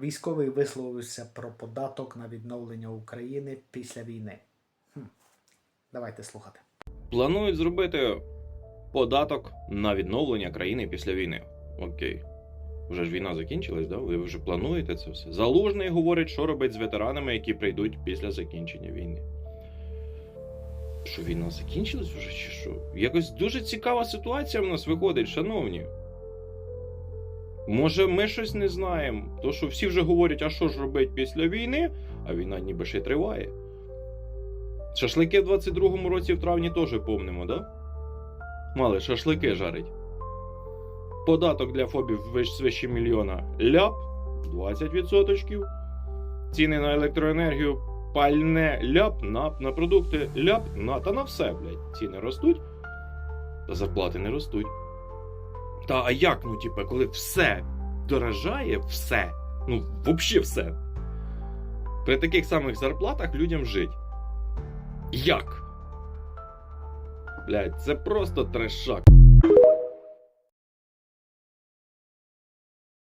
Військовий висловився про податок на відновлення України після війни. Хм. Давайте слухати. Планують зробити податок на відновлення країни після війни. Окей. Вже ж війна закінчилась, да? Ви вже плануєте це все. Залужний говорить, що робить з ветеранами, які прийдуть після закінчення війни. Що війна закінчилась вже чи що? Якось дуже цікава ситуація в нас виходить, шановні. Може, ми щось не знаємо. То, що всі вже говорять, а що ж робить після війни, а війна ніби ще триває. Шашлики в 22-му році в травні теж помнимо, да? Мали шашлики жарить. Податок для фобів вищ- свище мільйона ляп 20%. Ціни на електроенергію пальне ляп на, на продукти ляп на та на все, блядь. Ціни ростуть, та зарплати не ростуть. Та а як, ну, типа, коли все дорожає, все. Ну, взагалі все. При таких самих зарплатах людям жить. Як? Блядь, це просто трешак.